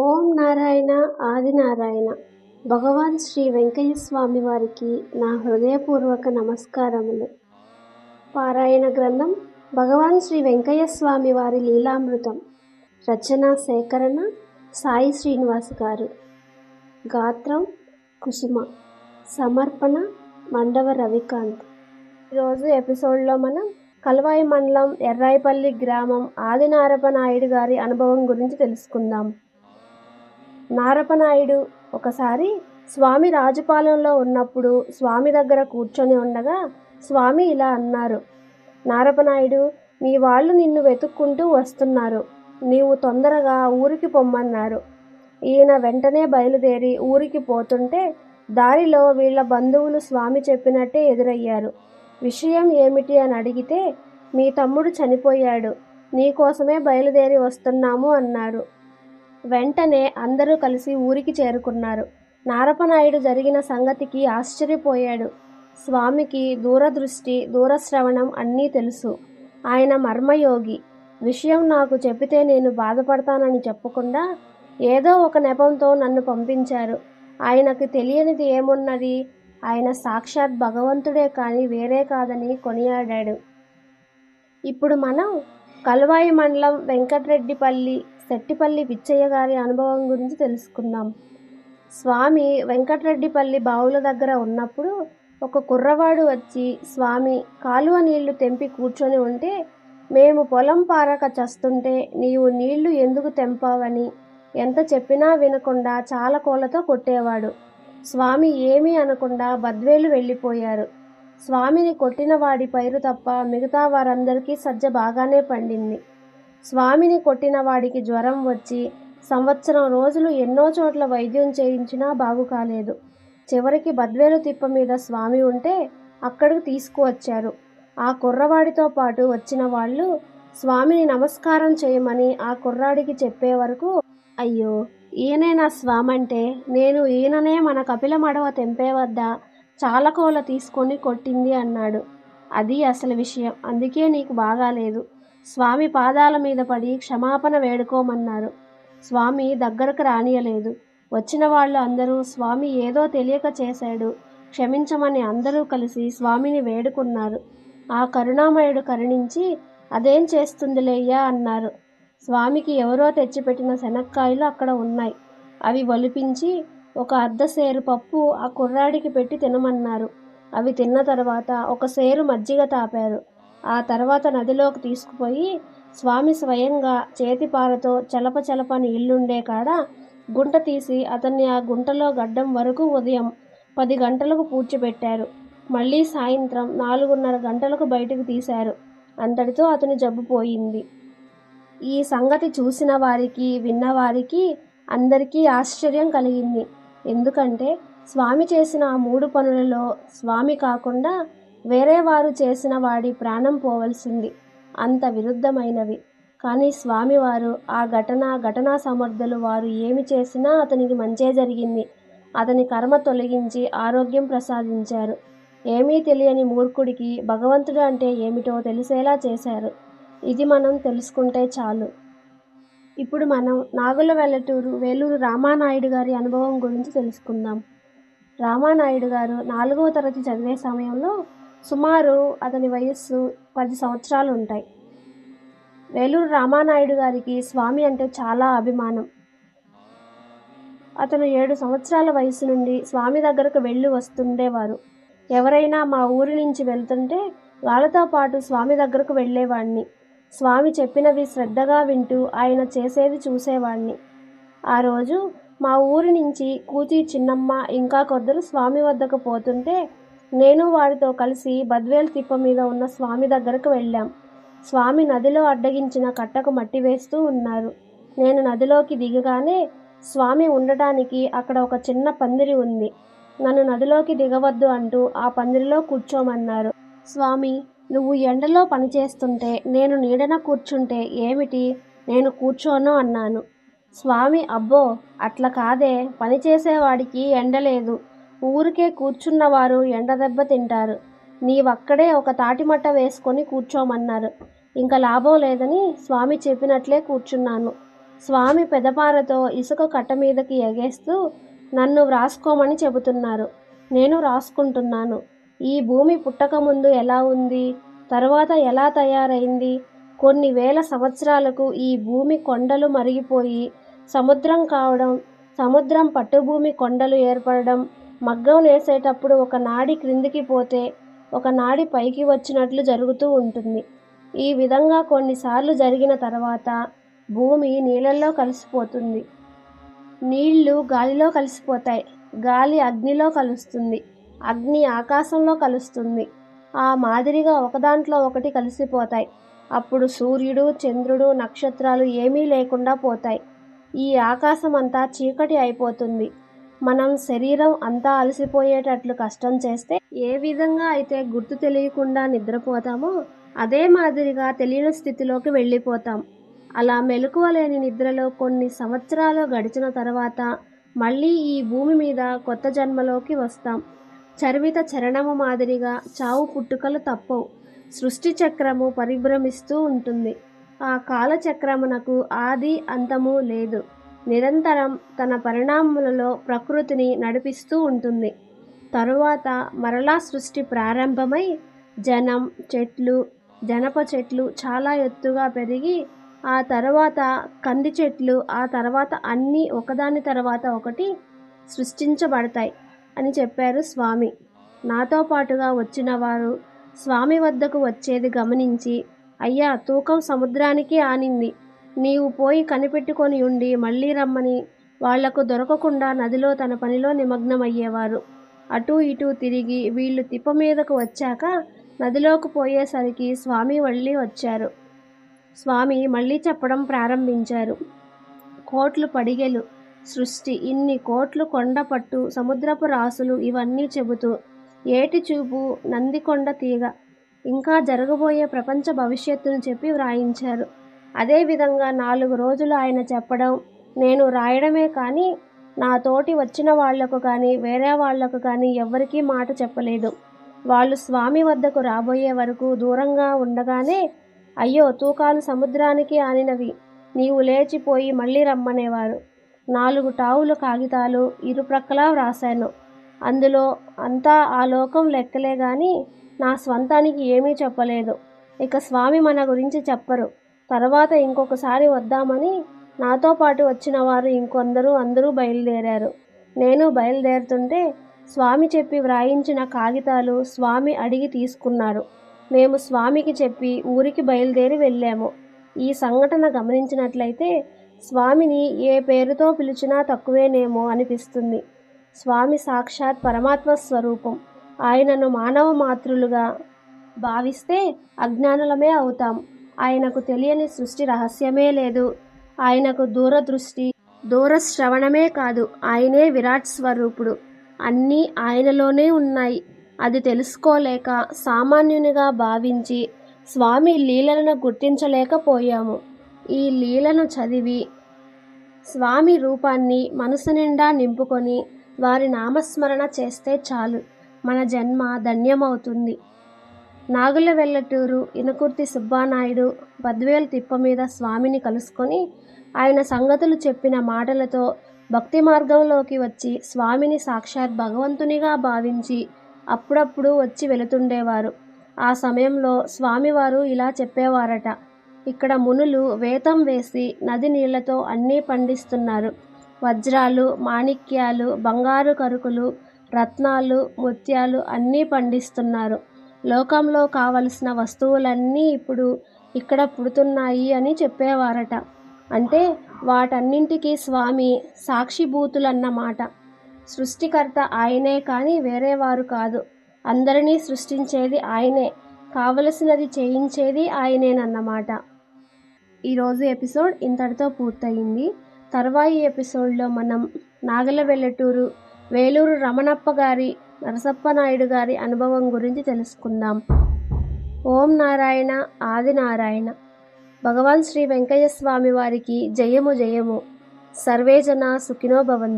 ఓం నారాయణ ఆదినారాయణ భగవాన్ శ్రీ వెంకయ్య స్వామి వారికి నా హృదయపూర్వక నమస్కారములు. పారాయణ గ్రంథం భగవాన్ శ్రీ వెంకయ్య స్వామి వారి లీలామృతం. రచన సేకరణ సాయి శ్రీనివాస్ గారు. గాత్రం కుసుమ. సమర్పణ మండవ రవికాంత్. ఈరోజు ఎపిసోడ్లో మనం కల్వాయి మండలం ఎర్రాయిపల్లి గ్రామం ఆదినారప నాయుడు గారి అనుభవం గురించి తెలుసుకుందాం. నారపనాయుడు ఒకసారి స్వామి రాజపాలెంలో ఉన్నప్పుడు స్వామి దగ్గర కూర్చొని ఉండగా స్వామి ఇలా అన్నారు నారపనాయుడు మీ వాళ్ళు నిన్ను వెతుక్కుంటూ వస్తున్నారు. నీవు తొందరగా ఊరికి పొమ్మన్నారు. ఈయన వెంటనే బయలుదేరి ఊరికి పోతుంటే దారిలో వీళ్ళ బంధువులు స్వామి చెప్పినట్టే ఎదురయ్యారు. విషయం ఏమిటి అని అడిగితే మీ తమ్ముడు చనిపోయాడు. నీకోసమే బయలుదేరి వస్తున్నాము అన్నారు. వెంటనే అందరూ కలిసి ఊరికి చేరుకున్నారు. నారపనాయుడు జరిగిన సంగతికి ఆశ్చర్యపోయాడు. స్వామికి దూరదృష్టి దూరశ్రవణం అన్నీ తెలుసు. ఆయన మర్మయోగి. విషయం నాకు చెప్పితే నేను బాధపడతానని చెప్పకుండా ఏదో ఒక నెపంతో నన్ను పంపించారు. ఆయనకు తెలియనిది ఏమున్నది? ఆయన సాక్షాత్ భగవంతుడే కానీ వేరే కాదని కొనియాడాడు. ఇప్పుడు మనం కల్వాయి మండలం వెంకటరెడ్డిపల్లి శెట్టిపల్లి పిచ్చయ్య గారి అనుభవం గురించి తెలుసుకుందాం. స్వామి వెంకటరెడ్డిపల్లి బావుల దగ్గర ఉన్నప్పుడు ఒక కుర్రవాడు వచ్చి స్వామి కాలువ నీళ్ళు తెంపి కూర్చొని ఉంటే మేము పొలం పారక చస్తుంటే నీవు నీళ్ళు ఎందుకు తెంపావని? ఎంత చెప్పినా వినకుండా చాలా కోళ్ళతో కొట్టేవాడు. స్వామి ఏమీ అనకుండా బద్వేలు వెళ్ళిపోయారు. స్వామిని కొట్టిన వాడి పైరు తప్ప మిగతా వారందరికీ సజ్జ బాగానే పండింది. స్వామిని కొట్టిన వాడికి జ్వరం వచ్చి సంవత్సరం రోజులు ఎన్నో చోట్ల వైద్యం చేయించినా బాగు కాలేదు. చివరికి బద్వేలు తిప్ప మీద స్వామి ఉంటే అక్కడికి తీసుకువచ్చారు. ఆ కుర్రవాడితో పాటు వచ్చిన వాళ్ళు స్వామిని నమస్కారం చేయమని ఆ కుర్రాడికి చెప్పే వరకు అయ్యో ఈయనే నా స్వామంటే? నేను ఈయననే మన కపిల మడవ తెంపే వద్ద చాలకోల తీసుకొని కొట్టింది అన్నాడు. అది అసలు విషయం. అందుకే నీకు బాగాలేదు. స్వామి పాదాల మీద పడి క్షమాపణ వేడుకోమన్నారు. స్వామి దగ్గరకు రానియలేదు. వచ్చిన వాళ్ళు అందరూ స్వామి ఏదో తెలియక చేశాడు. క్షమించమని అందరూ కలిసి స్వామిని వేడుకున్నారు. ఆ కరుణామయుడు కరుణించి అదేం చేస్తుందిలేయ్యా అన్నారు. స్వామికి ఎవరో తెచ్చిపెట్టిన శనక్కాయలు అక్కడ ఉన్నాయి. అవి ఒలిపించి ఒక అర్ధ సేరు పప్పు ఆ కుర్రాడికి పెట్టి తినమన్నారు. అవి తిన్న తర్వాత ఒక సేరు మజ్జిగ తాపారు. ఆ తర్వాత నదిలోకి తీసుకుపోయి స్వామి స్వయంగా చేతిపారతో చలప చలపని ఇల్లుండే కాడ గుంట తీసి అతన్ని ఆ గుంటలో గడ్డం వరకు ఉదయం పది గంటలకు పూడ్చిపెట్టారు. మళ్ళీ సాయంత్రం నాలుగున్నర గంటలకు బయటకు తీశారు. అంతటితో అతని జబ్బు పోయింది. ఈ సంగతి చూసిన వారికి విన్నవారికి అందరికీ ఆశ్చర్యం కలిగింది. ఎందుకంటే స్వామి చేసిన ఆ మూడు పనులలో స్వామి కాకుండా వేరే వారు చేసిన వాడి ప్రాణం పోవలసింది. అంత విరుద్ధమైనవి. కానీ స్వామివారు ఆ ఘటన ఘటనా సమర్థులు వారు ఏమి చేసినా అతనికి మంచే జరిగింది. అతని కర్మ తొలగించి ఆరోగ్యం ప్రసాదించారు. ఏమీ తెలియని మూర్ఖుడికి భగవంతుడు అంటే ఏమిటో తెలిసేలా చేశారు. ఇది మనం తెలుసుకుంటే చాలు. ఇప్పుడు మనం నాగుల వెల్లటూరు వేలూరు రామానాయుడు గారి అనుభవం గురించి తెలుసుకుందాం. రామానాయుడు గారు నాలుగవ తరగతి చదివే సమయంలో సుమారు అతని వయస్సు పది సంవత్సరాలు ఉంటాయి. వేలూరు రామానాయుడు గారికి స్వామి అంటే చాలా అభిమానం. అతను ఏడు సంవత్సరాల వయసు నుండి స్వామి దగ్గరకు వెళ్ళి వస్తుండేవారు. ఎవరైనా మా ఊరి నుంచి వెళ్తుంటే వాళ్ళతో పాటు స్వామి దగ్గరకు వెళ్ళేవాడిని స్వామి చెప్పినవి శ్రద్ధగా వింటూ ఆయన చేసేది చూసేవాడిని ఆ రోజు మా ఊరి నుంచి కూతి చిన్నమ్మ ఇంకా కొద్దరు స్వామి వద్దకు పోతుంటే నేను వారితో కలిసి బద్వేలు తిప్ప మీద ఉన్న స్వామి దగ్గరకు వెళ్ళాం. స్వామి నదిలో అడ్డగించిన కట్టకు మట్టి వేస్తూ ఉన్నారు. నేను నదిలోకి దిగగానే స్వామి ఉండటానికి అక్కడ ఒక చిన్న పందిరి ఉంది. నన్ను నదిలోకి దిగవద్దు అంటూ ఆ పందిరిలో కూర్చోమన్నారు. స్వామి నువ్వు ఎండలో పనిచేస్తుంటే నేను నీడన కూర్చుంటే ఏమిటి? నేను కూర్చోను అన్నాను. స్వామి అబ్బో అట్లా కాదే. పనిచేసేవాడికి ఎండలేదు ఊరికే కూర్చున్నవారు ఎండదెబ్బ తింటారు. నీవక్కడే ఒక తాటిమట్ట వేసుకొని కూర్చోమన్నారు. ఇంకా లాభం లేదని స్వామి చెప్పినట్లే కూర్చున్నాను. స్వామి పెదపారతో ఇసుక కట్ట మీదకి ఎగేస్తూ నన్ను వ్రాసుకోమని చెబుతున్నారు. నేను రాసుకుంటున్నాను. ఈ భూమి పుట్టకముందు ఎలా ఉంది? తర్వాత ఎలా తయారైంది? కొన్ని వేల సంవత్సరాలకు ఈ భూమి కొండలు మరిగిపోయి సముద్రం కావడం సముద్రం పట్టుభూమి కొండలు ఏర్పడడం మగ్గం నేసేటప్పుడు ఒక నాడి క్రిందికి పోతే ఒక నాడి పైకి వచ్చినట్లు జరుగుతూ ఉంటుంది. ఈ విధంగా కొన్నిసార్లు జరిగిన తర్వాత భూమి నీళ్ళల్లో కలిసిపోతుంది. నీళ్ళు గాలిలో కలిసిపోతాయి. గాలి అగ్నిలో కలుస్తుంది. అగ్ని ఆకాశంలో కలుస్తుంది. ఆ మాదిరిగా ఒకదాంట్లో ఒకటి కలిసిపోతాయి. అప్పుడు సూర్యుడు చంద్రుడు నక్షత్రాలు ఏమీ లేకుండా పోతాయి. ఈ ఆకాశం అంతా చీకటి అయిపోతుంది. మనం శరీరం అంతా అలసిపోయేటట్లు కష్టం చేస్తే ఏ విధంగా అయితే గుర్తు తెలియకుండా నిద్రపోతామో అదే మాదిరిగా తెలియని స్థితిలోకి వెళ్ళిపోతాం. అలా మెలకువ లేని నిద్రలో కొన్ని సంవత్సరాలు గడిచిన తర్వాత మళ్ళీ ఈ భూమి మీద కొత్త జన్మలోకి వస్తాం. చర్విత చరణము మాదిరిగా చావు పుట్టుకలు తప్పవు. సృష్టి చక్రము పరిభ్రమిస్తూ ఉంటుంది. ఆ కాలచక్రమునకు ఆది అంతము లేదు. నిరంతరం తన పరిణామములలో ప్రకృతిని నడిపిస్తూ ఉంటుంది. తరువాత మరలా సృష్టి ప్రారంభమై జనం చెట్లు జనప చెట్లు చాలా ఎత్తుగా పెరిగి ఆ తర్వాత కంది చెట్లు ఆ తర్వాత అన్నీ ఒకదాని తర్వాత ఒకటి సృష్టించబడతాయి అని చెప్పారు స్వామి. నాతో పాటుగా వచ్చిన వారు స్వామి వద్దకు వచ్చేది గమనించి అయ్యా తూకం సముద్రానికి ఆనింది. నీవు పోయి కనిపెట్టుకొని ఉండి మళ్ళీ రమ్మని. వాళ్ళకు దొరకకుండా నదిలో తన పనిలో నిమగ్నమయ్యేవారు. అటూ ఇటూ తిరిగి వీళ్ళు తిప్ప మీదకు వచ్చాక నదిలోకి పోయేసరికి స్వామి మళ్ళీ వచ్చారు. స్వామి మళ్ళీ చెప్పడం ప్రారంభించారు. కోట్లు పడిగెలు సృష్టి ఇన్ని కోట్లు కొండపట్టు సముద్రపు రాసులు ఇవన్నీ చెబుతూ ఏటి చూపు నందికొండ తీగ. ఇంకా జరగబోయే ప్రపంచ భవిష్యత్తును చెప్పి వ్రాయించారు. అదేవిధంగా నాలుగు రోజులు ఆయన చెప్పడం నేను రాయడమే కానీ నా తోటి వచ్చిన వాళ్ళకు కానీ వేరే వాళ్ళకు కానీ ఎవ్వరికీ మాట చెప్పలేదు. వాళ్ళు స్వామి వద్దకు రాబోయే వరకు దూరంగా ఉండగానే అయ్యో తూకాలు సముద్రానికి ఆనినవి నీవు లేచిపోయి మళ్ళీ రమ్మనేవారు. నాలుగు టావులు కాగితాలు ఇరుప్రక్కలా వ్రాశాను. అందులో అంతా ఆ లోకం లెక్కలే గాని నా స్వంతానికి ఏమీ చెప్పలేదు. ఇక స్వామి మన గురించి చెప్పరు. తర్వాత ఇంకొకసారి వద్దామని నాతో పాటు వచ్చిన వారు ఇంకొందరు అందరూ బయలుదేరారు. నేను బయలుదేరుతుంటే స్వామి చెప్పి వ్రాయించిన కాగితాలు స్వామి అడిగి తీసుకున్నారు. మేము స్వామికి చెప్పి ఊరికి బయలుదేరి వెళ్ళాము. ఈ సంఘటన గమనించినట్లయితే స్వామిని ఏ పేరుతో పిలిచినా తక్కువేనేమో అనిపిస్తుంది. స్వామి సాక్షాత్ పరమాత్మ స్వరూపం. ఆయనను మానవ మాతృలుగా భావిస్తే అజ్ఞానులమే అవుతాం. ఆయనకు తెలియని సృష్టి రహస్యమే లేదు. ఆయనకు దూరదృష్టి దూరశ్రవణమే కాదు ఆయనే విరాట్ స్వరూపుడు. అన్నీ ఆయనలోనే ఉన్నాయి. అది తెలుసుకోలేక సామాన్యునిగా భావించి స్వామి లీలలను గుర్తించలేకపోయాము. ఈ లీలను చదివి స్వామి రూపాన్ని మనసు నిండా నింపుకొని వారి నామస్మరణ చేస్తే చాలు. మన జన్మ ధన్యమవుతుంది. నాగుల వెల్లటూరు ఇనకుర్తి సుబ్బానాయుడు బద్వేలు తిప్ప మీద స్వామిని కలుసుకొని ఆయన సంగతులు చెప్పిన మాటలతో భక్తి మార్గంలోకి వచ్చి స్వామిని సాక్షాత్ భగవంతునిగా భావించి అప్పుడప్పుడు వచ్చి వెళుతుండేవారు. ఆ సమయంలో స్వామివారు ఇలా చెప్పేవారట ఇక్కడ మునులు వేతం వేసి నది నీళ్ళతో అన్నీ పండిస్తున్నారు. వజ్రాలు మాణిక్యాలు బంగారు కరుకులు రత్నాలు ముత్యాలు అన్నీ పండిస్తున్నారు. లోకంలో కావలసిన వస్తువులన్నీ ఇప్పుడు ఇక్కడ పుడుతున్నాయి అని చెప్పేవారట. అంటే వాటన్నింటికీ స్వామి సాక్షిభూతులన్నమాట. సృష్టికర్త ఆయనే కానీ వేరేవారు కాదు. అందరినీ సృష్టించేది ఆయనే. కావలసినది చేయించేది ఆయనేనన్నమాట. ఈరోజు ఎపిసోడ్ ఇంతటితో పూర్తయింది. తర్వాయి ఎపిసోడ్లో మనం నాగల వెల్లటూరు వేలూరు రమణప్ప గారి నరసప్ప నాయుడు గారి అనుభవం గురించి తెలుసుకుందాం. ఓం నారాయణ ఆది నారాయణ. భగవాన్ శ్రీ వెంకయ్య స్వామి వారికి జయము జయము. సర్వేజన సుఖినో భవంతు.